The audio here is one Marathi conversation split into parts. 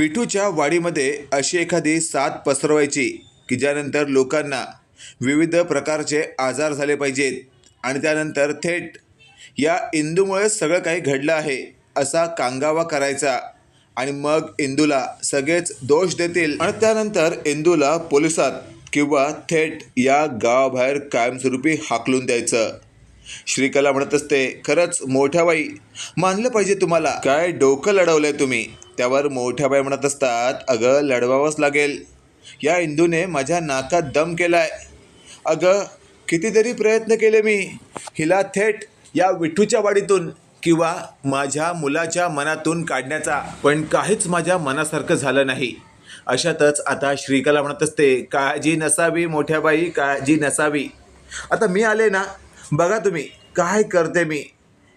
विठूच्या वाडीमध्ये अशी एखादी साथ पसरवायची की ज्यानंतर लोकांना विविध प्रकारचे आजार झाले पाहिजेत आणि त्यानंतर थेट या इंदूमुळे सगळं काही घडलं आहे असा कांगावा करायचा आणि मग इंदूला सगळेच दोष देतील. आणि त्यानंतर इंदूला पोलिसात किंवा थेट या गावाबाहेर कायमस्वरूपी हाकलून द्यायचं. श्रीकला म्हणत असते खरंच मोठ्या बाई मानलं पाहिजे तुम्हाला. काय डोकं लढवलंय तुम्ही? त्यावर मोठ्या बाई म्हणत असतात अगं लढवावंच लागेल. या इंदूने माझ्या नाकात दम केलाय. अगं कितीतरी प्रयत्न केले मी. हिला थेट या विठूच्या वाडीतून किंवा माझ्या मुलाच्या मनातून काढण्याचा पण काहीच माझ्या मनासारखं झालं नाही. अशातच आता श्रीकला म्हणत असते काळजी नसावी मोठ्या बाई काळजी नसावी. आता मी आले ना बघा तुम्ही काय करते मी.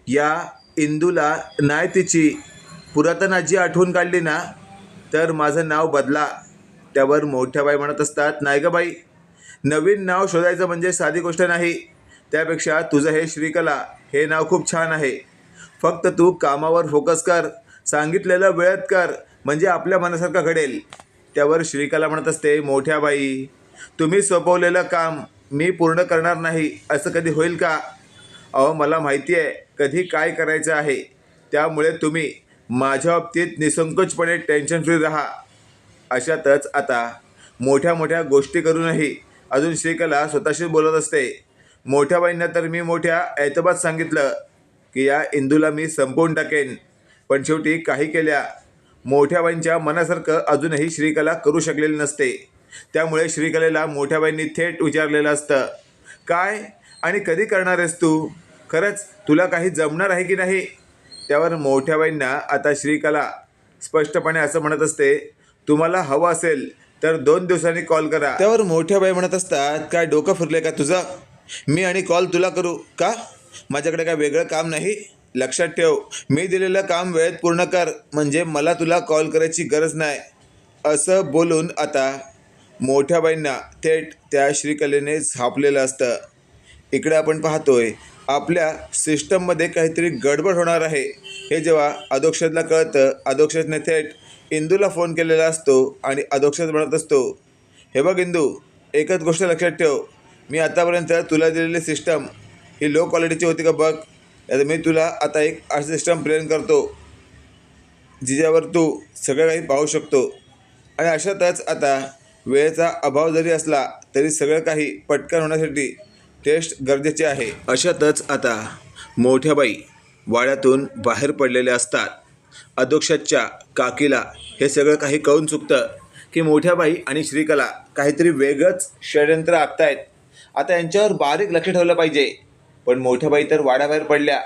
या इंदूला नाही तिची पुरातन आजी आठवण काढली ना तर माझं नाव बदला. त्यावर मोठ्या बाई म्हणत असतात नाही ग बाई नवीन नाव शोधायचं म्हणजे साधी गोष्ट नाही. त्यापेक्षा तुझं हे श्रीकला हे नाव खूप छान आहे. फक्त तू कामावर फोकस कर सांगितलेलं वेळेत कर म्हणजे आपल्या मनासारखं घडेल. त्यावर श्रीकला म्हणत असते मोठ्या बाई तुम्ही सोपवलेलं काम मी पूर्ण करणार नाही असं कधी होईल का? अहो मला माहिती आहे कधी काय करायचं आहे त्यामुळे तुम्ही माझ्या बाबतीत निसंकोचपणे टेन्शन फ्री राहा. अशातच आता मोठ्या मोठ्या गोष्टी करूनही अजून श्रीकला स्वतःशी बोलत असते. मोठ्या बाईंना तर मी मोठ्या ऐतबात सांगितलं की या इंदूला मी संपवून टाकेन. पण शेवटी काही केल्या. मोठ्या बाईंच्या मनासारखं अजूनही श्रीकला करू शकलेली नसते. त्यामुळे श्रीकलेला मोठ्या बाईंनी थेट विचारलेलं असतं काय आणि कधी करणार आहेस तू? खरंच तुला काही जमणार आहे की नाही? त्यावर मोठ्या बाईंना आता श्रीकला स्पष्टपणे असं म्हणत असते तुम्हाला हवं असेल तर दोन दिवसांनी कॉल करा. त्यावर मोठ्या बाई म्हणत असतात काय डोकं फिरले का तुझं? मी आणि कॉल तुला करू का? माझ्याकडे काय वेगळं काम नाही? लक्षात ठेव मी दिलेलं काम वेळेत पूर्ण कर म्हणजे मला तुला कॉल करायची गरज नाही. असं बोलून आता मोठ्या बाईंना थेट त्या श्रीकलेने झापलेलं असतं. इकडे आपण पाहतोय आपल्या सिस्टममध्ये काहीतरी गडबड होणार आहे. हे जेव्हा अधोक्षतला कळतं अधोक्षतने थेट इंदूला फोन केलेला असतो आणि अधोक्षत म्हणत असतो हे बघ इंदू एकच गोष्ट लक्षात ठेव. मी आतापर्यंत तुला दिलेली सिस्टम ही लो क्वालिटीची होती का बघ? आता मी तुला आता एक असं सिस्टम प्लेन करतो जिच्यावर तू सगळं काही पाहू शकतो. आणि अशातच आता वेळेचा अभाव जरी असला तरी सगळं काही पटकन होण्यासाठी टेस्ट गरजेचे आहे. अशातच आता मोठ्या बाई वाड्यातून बाहेर पडलेले असतात. अध्यक्षाच्या काकीला हे सगळं काही कळून चुकतं की मोठ्याबाई आणि श्रीकला काहीतरी वेगळंच षडयंत्र आखतायत. आता यांच्यावर बारीक लक्ष ठेवलं पाहिजे. पण मोठ्याबाई तर वाड्याबाहेर पडल्या.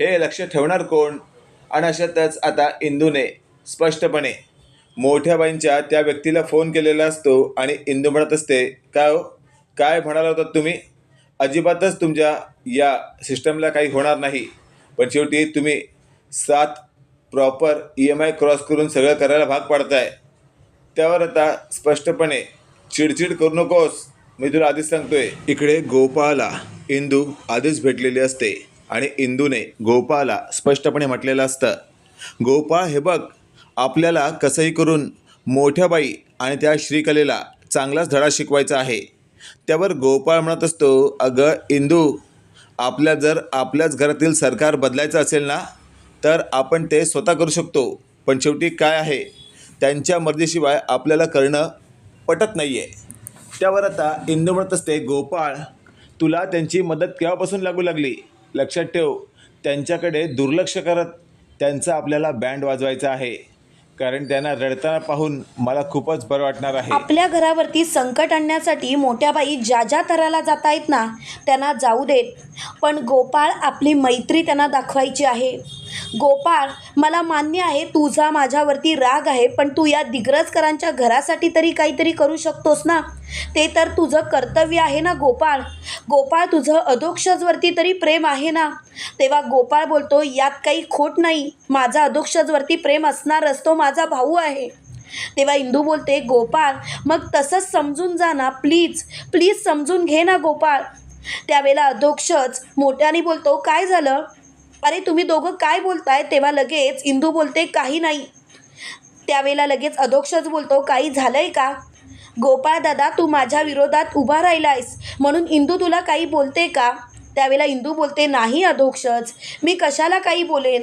हे लक्ष ठेवणार कोण? आणि अशातच आता इंदूने स्पष्टपणे मोठ्याबाईंच्या त्या व्यक्तीला फोन केलेला असतो आणि इंदू म्हणत असते काय हो? काय म्हणाला होतात तुम्ही? अजिबातच तुमच्या या सिस्टमला काही होणार नाही. पण शेवटी तुम्ही सात proper E M I cross करून सगळं करायला भाग पाडताय. त्यावर आता स्पष्टपणे चिडचिड करू नकोस मी तुला आधीच सांगतोय. इकडे गोपाळला इंदू आधीच भेटलेली असते आणि इंदूने गोपाळला स्पष्टपणे म्हटलेलं असतं गोपाळ हे बघ आपल्याला कसंही करून मोठ्या बाई आणि त्या श्रीकलेला चांगलाच धडा शिकवायचा आहे. त्यावर गोपाळ म्हणत असतो अगं इंदू आपल्या जर आपल्याच घरातील सरकार बदलायचं असेल ना तर आपण ते स्वतः करू शकतो. पण शेवटी काय आहे? त्यांच्या मर्जीशिवाय आपल्याला करणं पटत नाही आहे त्यावर आता इंदू म्हणत असते गोपाळ तुला त्यांची मदत केव्हापासून लागू लागली? लक्षात ठेव त्यांच्याकडे दुर्लक्ष करत त्यांचा आपल्याला बँड वाजवायचा आहे. कारण त्यांना रडताना पाहून मला खूपच बरं वाटणार आहे. आपल्या घरावरती संकट आणण्यासाठी मोठ्या बाई ज्या ज्या तराला जात आहेत ना त्यांना जाऊ देत. पण गोपाळ आपली मैत्री त्यांना दाखवायची आहे. गोपाळ मला मान्य आहे तुझा माझ्यावरती राग आहे पण तू या दिग्रजकरांच्या घरासाठी तरी काहीतरी करू शकतोस ना? ते तर तुझं कर्तव्य आहे ना गोपाळ? गोपाळ तुझं अधोक्षजवरती तरी प्रेम आहे ना? तेव्हा गोपाळ बोलतो यात काही खोट नाही. माझा अधोक्षजवरती प्रेम असणारच तो माझा भाऊ आहे. तेव्हा इंदू बोलते गोपाळ मग तसंच समजून जा ना प्लीज प्लीज समजून घे ना गोपाळ. त्यावेळेला अधोक्षच मोठ्याने बोलतो काय झालं? अरे तुम्ही दोघं काय बोलताय? तेव्हा लगेच इंदू बोलते काही नाही. त्यावेळेला लगेच अधोक्षच बोलतो काही झालंय का? गोपाळ दादा तू माझ्या विरोधात उभा राहिलायस म्हणून इंदू तुला काही बोलते का? त्यावेळेला इंदू बोलते नाही अधोक्षच मी कशाला काही बोलेन?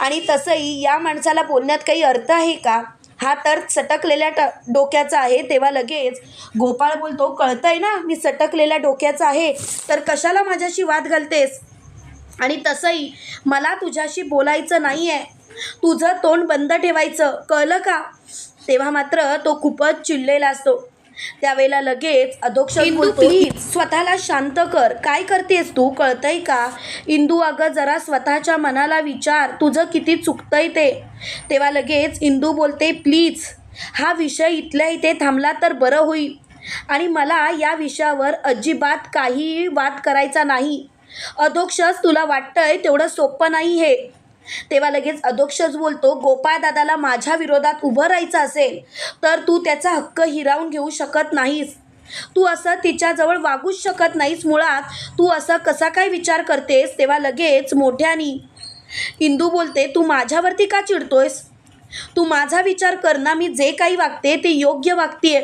आणि तसंही या माणसाला बोलण्यात काही अर्थ आहे का? हा तर सटकलेल्या ट डोक्याचा आहे. तेव्हा लगेच गोपाळ बोलतो कळतंय ना मी सटकलेल्या डोक्याचा आहे तर कशाला माझ्याशी वाद घालतेस? आणि तसंही मला तुझ्याशी बोलायचं नाही आहे तुझं तोंड बंद ठेवायचं कळलं का? तेव्हा मात्र तो खूपच चिडलेला असतो. त्यावेळेला लगेच अधोक्ष बोलतो प्लीज स्वतःला शांत कर. काय करतेस तू? कळतंय का? इंदू अगं जरा स्वतःच्या मनाला विचार. तुझं किती चुकतंय ते. तेव्हा लगेच इंदू बोलते प्लीज हा विषय इथल्या इथे थांबला तर बरं होईल. आणि मला या विषयावर अजिबात काहीही वाद करायचा नाही. अधोक्षच तुला वाटतंय तेवढं सोपं नाही हे तेव्हा लगेच अधोक्षच बोलतो गोपाळ दादाला माझ्या विरोधात उभं राहायचं असेल तर तू त्याचा हक्क हिरावून घेऊ शकत नाहीस. तू असं तिच्याजवळ वागूच शकत नाहीस मुळात. तू असं कसा काय विचार करतेस? तेव्हा लगेच मोठ्यानी इंदू बोलते तू माझ्यावरती का चिडतोयस? तू माझा विचार कर ना मी जे काही वागते ते योग्य वागतेय.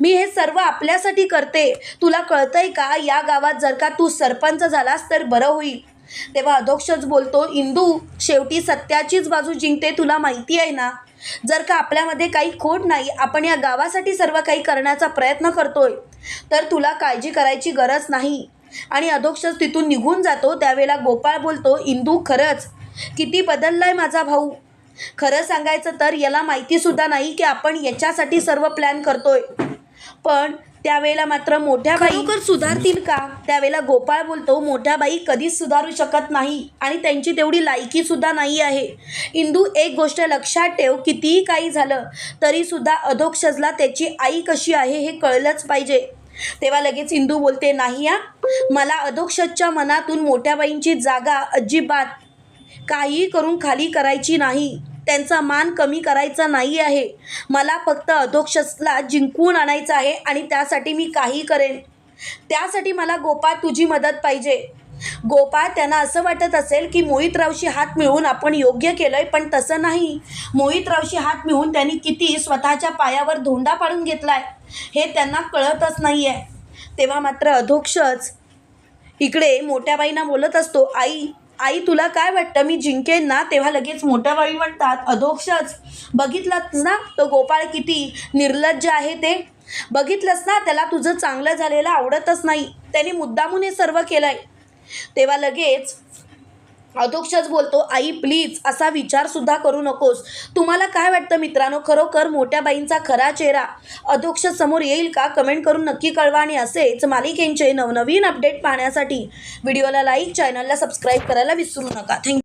मी हे सर्व आपल्यासाठी करते. तुला कळतंय का? या गावात जर का तू सरपंच झालास तर बरं होईल. तेव्हा अधोक्षच बोलतो इंदू शेवटी सत्याचीच बाजू जिंकते तुला माहिती आहे ना? जर का आपल्यामध्ये काही खोट नाही आपण या गावासाठी सर्व काही करण्याचा प्रयत्न करतोय. तर तुला काळजी करायची गरज नाही. आणि अधोक्षच तिथून निघून जातो. त्यावेळेला गोपाळ बोलतो इंदू खरंच किती बदललाय माझा भाऊ. खरं सांगायचं तर याला माहितीसुद्धा नाही की आपण याच्यासाठी सर्व प्लॅन करतोय. पण त्यावेळेला मात्र मोठ्या बाई खरोखर सुधारतील का? त्यावेळेला गोपाळ बोलतो मोठ्या बाई कधीच सुधारू शकत नाही आणि त्यांची तेवढी लायकी सुद्धा नाही आहे. इंदू एक गोष्ट लक्षात ठेव कितीही काही झालं तरी सुद्धा अधोक्षजला त्याची आई कशी आहे हे कळलंच पाहिजे. तेव्हा लगेच इंदू बोलते नाही या मला अधोक्षजच्या मनातून मोठ्या बाईंची जागा अजिबात काही करून खाली करायची नाही. त्यांचा मान कमी करायचा नाही आहे. मला फक्त अधोक्षसला जिंकून आणायचं आहे आणि त्यासाठी मी काही करेन. त्यासाठी मला गोपाळ तुझी मदत पाहिजे. गोपाळ त्यांना असं वाटत असेल की मोहितरावशी हात मिळवून आपण योग्य केलं आहे पण तसं नाही. मोहितरावशी हात मिळवून त्यांनी किती स्वतःच्या पायावर धोंडा पाडून घेतला आहे हे त्यांना कळतच नाही आहे तेव्हा मात्र अधोक्षच इकडे मोठ्या बाईंना बोलत असतो आई आई तुला काय वाटतं? मी जिंकेन ना? तेव्हा लगेच मोठ्या बाई म्हणतात अधोक्षच. बघितलंच ना? तो गोपाळ किती निर्लज्ज आहे ते? बघितलंच ना? त्याला तुझं चांगलं झालेलं आवडतच नाही. त्याने मुद्दामून हे सर्व केलं आहे तेव्हा लगेच अधोक्षच बोलतो आई प्लीज असा विचारसुद्धा करू नकोस. तुम्हाला काय वाटतं मित्रांनो? खरोखर मोठ्या बाईंचा खरा चेहरा अधोक्ष समोर येईल का? कमेंट करून नक्की कळवा आणि असेच मालिकेंचे नवनवीन अपडेट पाहण्यासाठी व्हिडिओला लाईक चॅनलला सबस्क्राईब करायला विसरू नका. थँक्यू